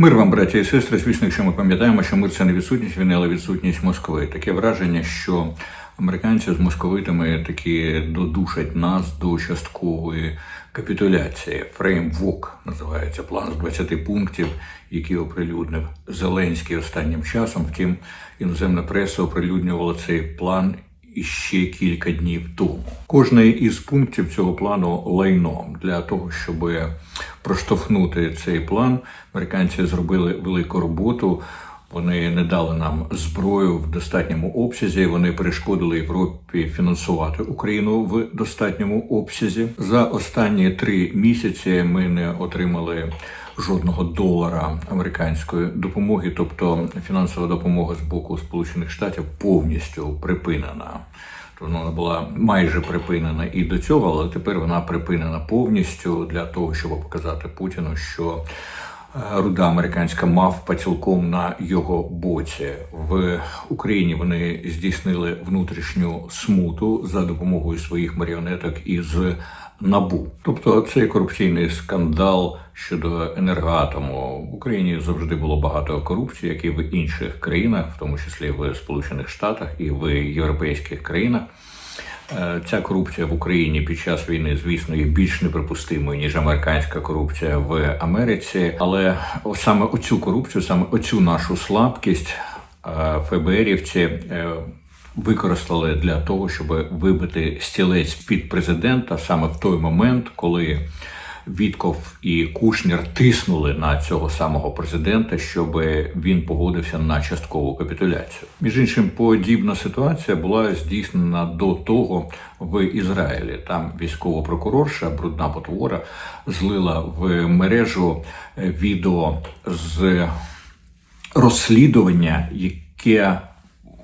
Мир вам, браті і сестри. Звісно, якщо ми пам'ятаємо, що мир це не відсутність війни, але відсутність Москви. Таке враження, що американці з московитами таки додушать нас до часткової капітуляції. Фреймвок називається план з 20 пунктів, який оприлюднив Зеленський останнім часом. Втім, іноземна преса оприлюднювала цей план іще кілька днів тому. Кожний із пунктів цього плану лайном для того, щоб проштовхнути цей план, американці зробили велику роботу. Вони не дали нам зброю в достатньому обсязі. Вони перешкодили Європі фінансувати Україну в достатньому обсязі. За останні три місяці ми не отримали жодного долара американської допомоги, тобто фінансова допомога з боку Сполучених Штатів повністю припинена. Тобто вона була майже припинена і до цього, але тепер вона припинена повністю для того, щоб показати Путіну, що е, руда американська мавпа цілком на його боці. В Україні вони здійснили внутрішню смуту за допомогою своїх маріонеток із набу. Тобто цей корупційний скандал щодо енергоатому в Україні завжди було багато корупції, як і в інших країнах, в тому числі в Сполучених Штатах і в європейських країнах. Е, Ця корупція в Україні під час війни, звісно, є більш неприпустимою ніж американська корупція в Америці. Але саме оцю корупцію, саме оцю нашу слабкість е, ФБРівці е, використали для того, щоб вибити стілець під президента саме в той момент, коли Вітков і Кушнір тиснули на цього самого президента, щоб він погодився на часткову капітуляцію. Між іншим, подібна ситуація була здійснена до того в Ізраїлі. Там військова прокурорша, брудна потвора, злила в мережу відео з розслідування, яке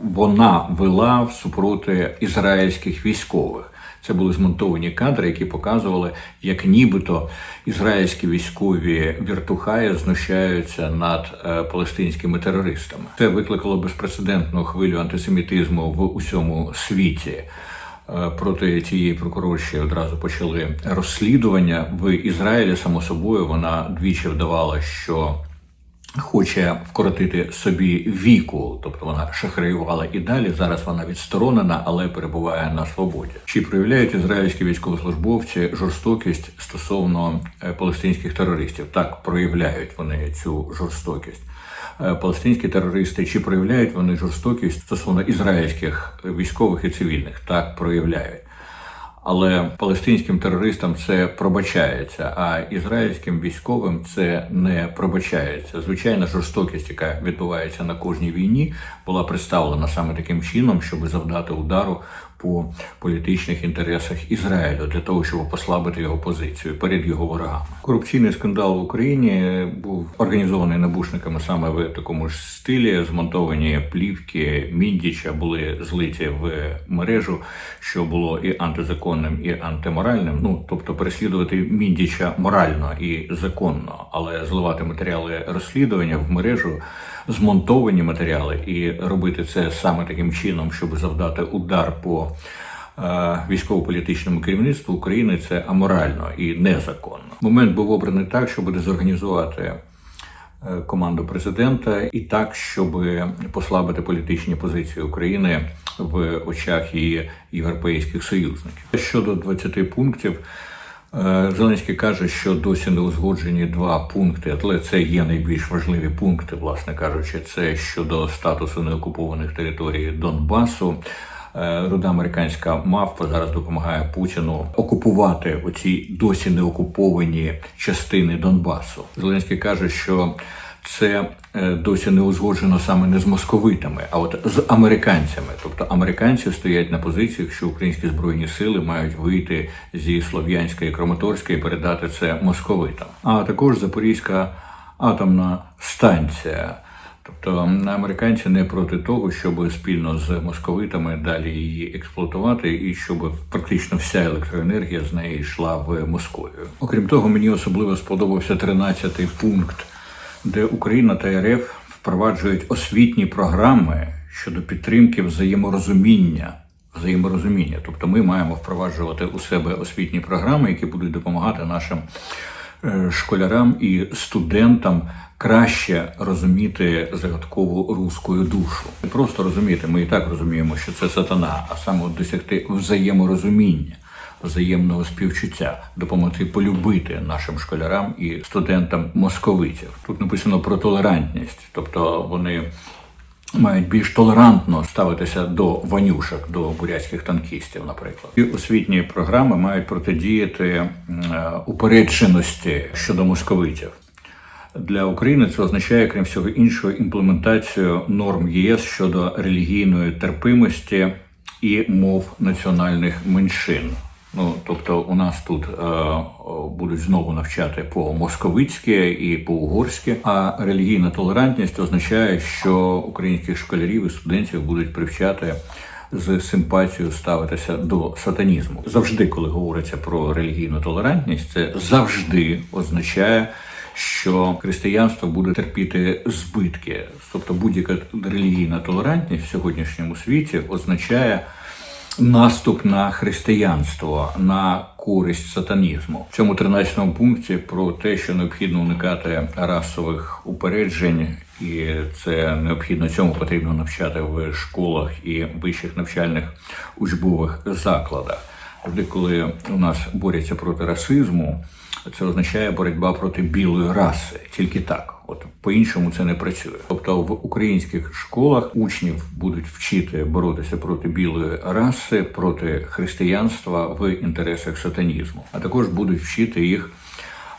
вона вела в супроти ізраїльських військових. Це були змонтовані кадри, які показували, як нібито ізраїльські військові віртухаї знущаються над е, палестинськими терористами. Це викликало безпрецедентну хвилю антисемітизму в усьому світі. Е, Проти цієї прокурорші одразу почали розслідування в Ізраїлі. Само собою вона двічі вдавала, що хоче вкоротити собі віку, тобто вона шахраювала і далі. Зараз вона відсторонена, але перебуває на свободі. Чи проявляють ізраїльські військовослужбовці жорстокість стосовно е, палестинських терористів? Так проявляють вони цю жорстокість. Е, Палестинські терористи чи проявляють вони жорстокість стосовно ізраїльських військових і цивільних? Так проявляють. Але палестинським терористам це пробачається, а ізраїльським військовим це не пробачається. Звичайна жорстокість, яка відбувається на кожній війні, була представлена саме таким чином, щоб завдати удару по політичних інтересах Ізраїлю для того, щоб послабити його позицію перед його ворогами. Корупційний скандал в Україні був організований набушниками саме в такому ж стилі. Змонтовані плівки Міндіча були злиті в мережу, що було і антизаконним, і антиморальним. Ну тобто переслідувати Міндіча морально і законно, але зливати матеріали розслідування в мережу. Змонтовані матеріали і робити це саме таким чином, щоб завдати удар по е, військово-політичному керівництву України, це аморально і незаконно. Момент був обраний так, щоб дезорганізувати е, команду президента, і так, щоб послабити політичні позиції України в очах її європейських союзників. Щодо 20 пунктів. Зеленський каже, що досі не узгоджені два пункти, але це є найбільш важливі пункти, власне кажучи, це щодо статусу неокупованих територій Донбасу. Е, Руда американська мавпа зараз допомагає Путіну окупувати оці досі не окуповані частини Донбасу. Зеленський каже, що це е, досі не узгоджено саме не з московитами, а от з американцями. Тобто американці стоять на позиціях, що українські збройні сили мають вийти зі Слов'янська і Краматорська і передати це московитам. А також Запорізька атомна станція. Тобто американці не проти того, щоб спільно з московитами далі її експлуатувати, і щоб практично вся електроенергія з неї йшла в Московію. Окрім того, мені особливо сподобався 13-й пункт де Україна та РФ впроваджують освітні програми щодо підтримки взаєморозуміння. Взаєморозуміння, тобто ми маємо впроваджувати у себе освітні програми, які будуть допомагати нашим школярам і студентам краще розуміти загадкову руську душу. Не просто розуміти, ми і так розуміємо, що це сатана, а саме досягти взаєморозуміння. Взаємного співчуття допомогти полюбити нашим школярам і студентам московитів. Тут написано про толерантність, тобто вони мають більш толерантно ставитися до ванюшок, до бурятських танкістів, наприклад. І освітні програми мають протидіяти е, упередженості щодо московитів. Для України це означає, крім всього іншого, імплементацію норм ЄС щодо релігійної терпимості і мов національних меншин. Ну, тобто, у нас тут е, будуть знову навчати по московицьки і по угорськи. А релігійна толерантність означає, що українських школярів і студентів будуть привчати з симпатією ставитися до сатанізму. Завжди, коли говориться про релігійну толерантність, це завжди означає. Що християнство буде терпіти збитки, тобто будь-яка релігійна толерантність в сьогоднішньому світі означає наступ на християнство, на користь сатанізму. В цьому 13 пункті про те, що необхідно уникати расових упереджень, і це необхідно цьому потрібно навчати в школах і вищих навчальних учбових закладах. Завжди, коли у нас борються проти расизму, це означає боротьба проти білої раси, тільки так. От по-іншому це не працює. Тобто в українських школах учнів будуть вчити боротися проти білої раси, проти християнства в інтересах сатанізму, а також будуть вчити їх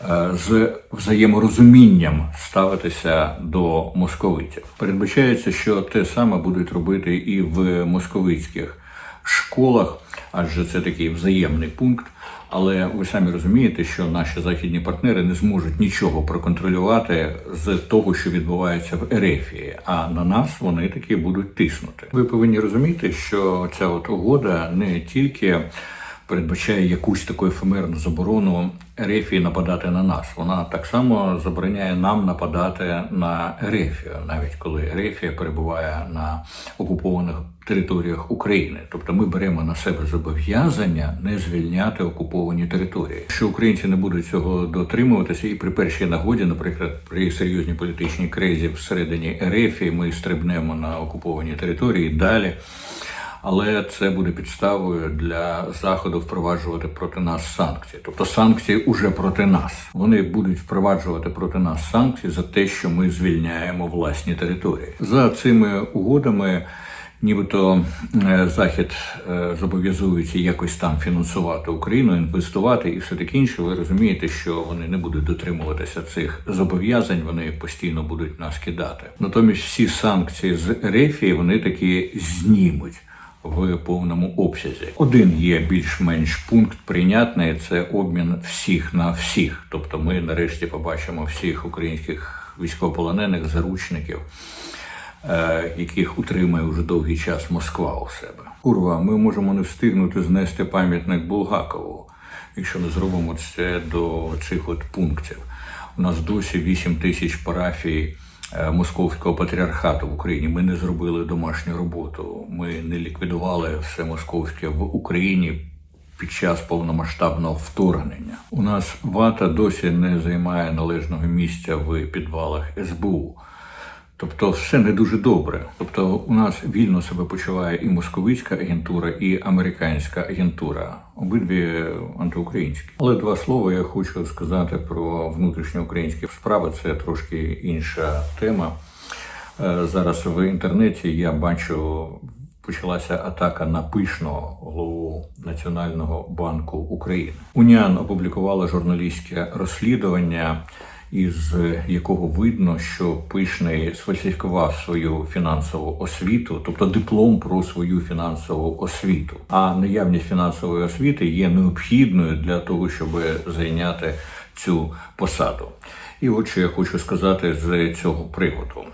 е, з взаєморозумінням ставитися до московитів. Передбачається, що те саме будуть робити і в московицьких школах, адже це такий взаємний пункт. Але ви самі розумієте, що наші західні партнери не зможуть нічого проконтролювати з того, що відбувається в Ерефії. А на нас вони таки будуть тиснути. Ви повинні розуміти, що ця от угода не тільки передбачає якусь таку ефемерну заборону Ерефії нападати на нас. Вона так само забороняє нам нападати на Ерефію, навіть коли Ерефія перебуває на окупованих територіях України. Тобто ми беремо на себе зобов'язання не звільняти окуповані території. Якщо українці не будуть цього дотримуватися, і при першій нагоді, наприклад, при серйозній політичній кризі всередині Ерефії, ми стрибнемо на окуповані території далі але це буде підставою для заходу впроваджувати проти нас санкції. Тобто санкції уже проти нас. Вони будуть впроваджувати проти нас санкції за те, що ми звільняємо власні території. За цими угодами. Нібито е, захід е, зобов'язується якось там фінансувати Україну, інвестувати і все таке інше. Ви розумієте, що вони не будуть дотримуватися цих зобов'язань, вони постійно будуть нас кидати. Натомість всі санкції з Рефії вони таки знімуть в повному обсязі. Один є більш-менш пункт прийнятний це обмін всіх на всіх. Тобто, ми нарешті побачимо всіх українських військовополонених заручників. Е, яких утримує вже довгий час Москва у себе. Курва, ми можемо не встигнути знести пам'ятник Булгакову, якщо не зробимо це до цих от пунктів. У нас досі 8 тисяч парафій московського патріархату в Україні. Ми не зробили домашню роботу. Ми не ліквідували все московське в Україні. Під час повномасштабного вторгнення у нас вата досі не займає належного місця в підвалах СБУ. Тобто все не дуже добре. Тобто, у нас вільно себе почуває і московицька агентура, і американська агентура, обидві антиукраїнські. Але два слова я хочу сказати про внутрішньоукраїнські справи. Це трошки інша тема. Е, зараз в інтернеті я бачу. Почалася атака на пишного голову Національного банку України. Уніан опублікувала журналістське розслідування із якого видно, що пишний сфальсифікував свою фінансову освіту, тобто диплом про свою фінансову освіту. А наявність фінансової освіти є необхідною для того, щоб зайняти цю посаду. І от що я хочу сказати з цього приводу.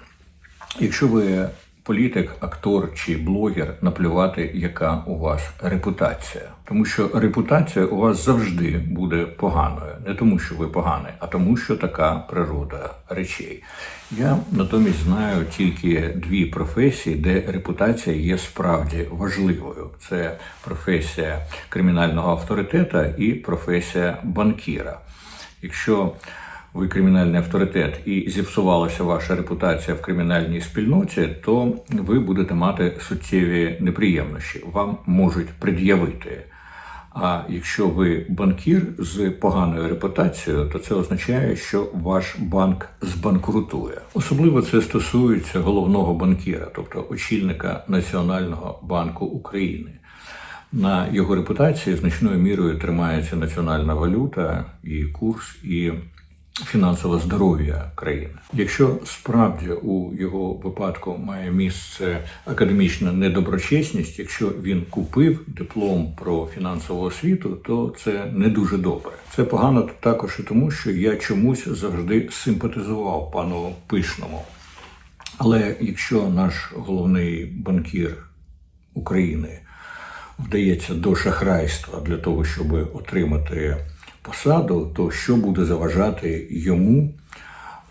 Якщо ви політик, актор чи блогер наплювати, яка у вас репутація, тому що репутація у вас завжди буде поганою, не тому, що ви поганий, а тому, що така природа речей. Я натомість знаю тільки дві професії, де репутація є справді важливою: це професія кримінального авторитета і професія банкіра. Якщо ви кримінальний авторитет і зіпсувалася ваша репутація в кримінальній спільноті, то ви будете мати суттєві неприємності. Вам можуть пред'явити. А якщо ви банкір з поганою репутацією, то це означає, що ваш банк збанкрутує. Особливо це стосується головного банкіра, тобто очільника Національного банку України. На його репутації значною мірою тримається національна валюта і курс, і фінансове здоров'я країни. Якщо справді у його випадку має місце академічна недоброчесність, якщо він купив диплом про фінансову освіту, то це не дуже добре. Це погано також і тому, що я чомусь завжди симпатизував пану Пишному. Але якщо наш головний банкір України вдається до шахрайства для того, щоб отримати посаду, то що буде заважати йому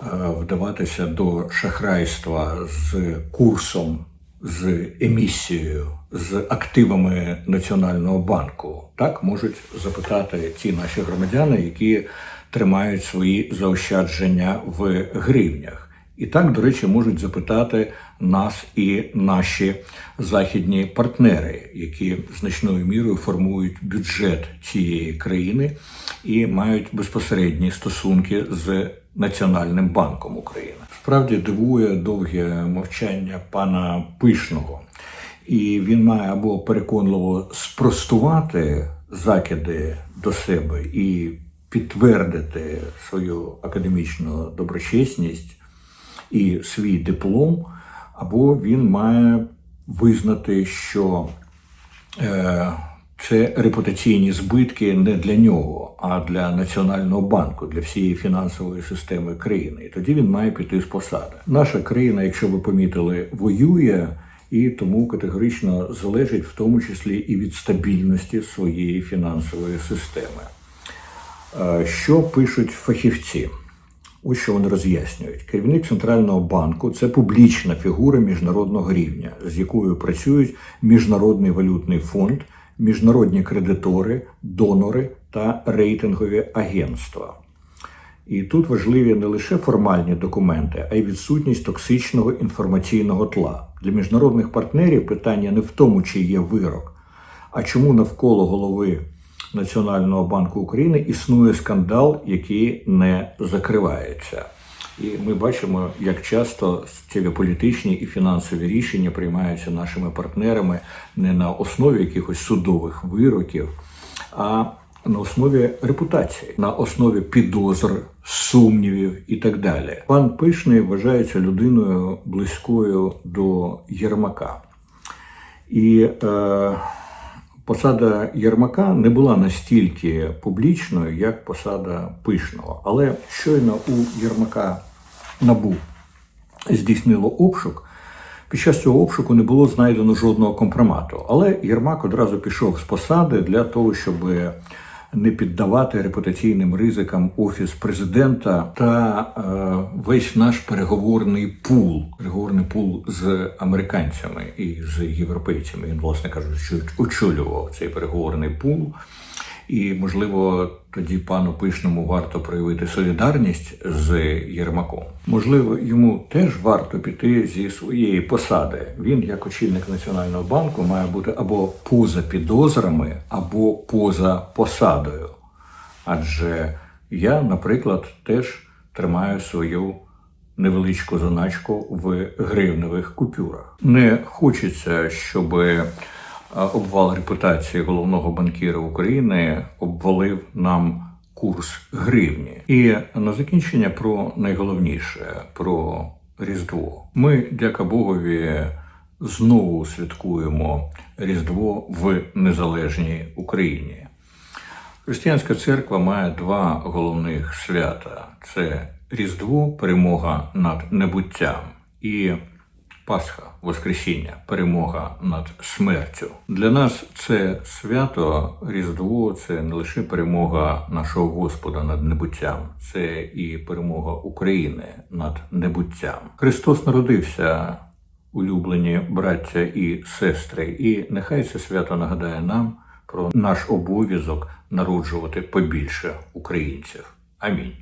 е, вдаватися до шахрайства з курсом, з емісією, з активами Національного банку? Так можуть запитати ті наші громадяни, які тримають свої заощадження в гривнях. І так, до речі, можуть запитати нас і наші західні партнери, які значною мірою формують бюджет цієї країни і мають безпосередні стосунки з Національним банком України. Справді дивує довге мовчання пана Пишного, і він має або переконливо спростувати закиди до себе і підтвердити свою академічну доброчесність і свій диплом, або він має визнати, що е, це репутаційні збитки не для нього, а для Національного банку, для всієї фінансової системи країни. І тоді він має піти з посади. Наша країна, якщо ви помітили, воює. І тому категорично залежить в тому числі і від стабільності своєї фінансової системи. Е, Що пишуть фахівці? Ось що вони роз'яснюють. Керівник центрального банку це публічна фігура міжнародного рівня, з якою працюють Міжнародний валютний фонд, міжнародні кредитори, донори та рейтингові агентства. І тут важливі не лише формальні документи, а й відсутність токсичного інформаційного тла. Для міжнародних партнерів питання не в тому, чи є вирок, а чому навколо голови Національного банку України існує скандал, який не закривається. І ми бачимо, як часто ці політичні і фінансові рішення приймаються нашими партнерами не на основі якихось судових вироків, а на основі репутації, на основі підозр, сумнівів і так далі. Пан Пишний вважається людиною близькою до Єрмака. І е, посада Єрмака не була настільки публічною, як посада Пишного. Але щойно у Єрмака набу здійснило обшук. Під час цього обшуку не було знайдено жодного компромату. Але Єрмак одразу пішов з посади для того, щоб не піддавати репутаційним ризикам офіс президента та е, весь наш переговорний пул, переговорний пул з американцями і з європейцями. Він, власне кажучи, очолював цей переговорний пул. І, можливо, тоді пану Пишному варто проявити солідарність з Єрмаком. Можливо, йому теж варто піти зі своєї посади. Він, як очільник Національного банку, має бути або поза підозрами, або поза посадою. Адже я, наприклад, теж тримаю свою невеличку заначку в гривневих купюрах. Не хочеться, щоби обвал репутації головного банкіра України обвалив нам курс гривні. І на закінчення про найголовніше про Різдво. Ми, дяка Богові, знову святкуємо Різдво в незалежній Україні. Християнська церква має два головних свята: це Різдво, перемога над небуттям і Пасха, Воскресіння, перемога над смертю. Для нас це свято Різдво, це не лише перемога нашого Господа над небуттям, це і перемога України над небуттям. Христос народився, улюблені браття і сестри, і нехай це свято нагадає нам про наш обов'язок народжувати побільше українців. Амінь.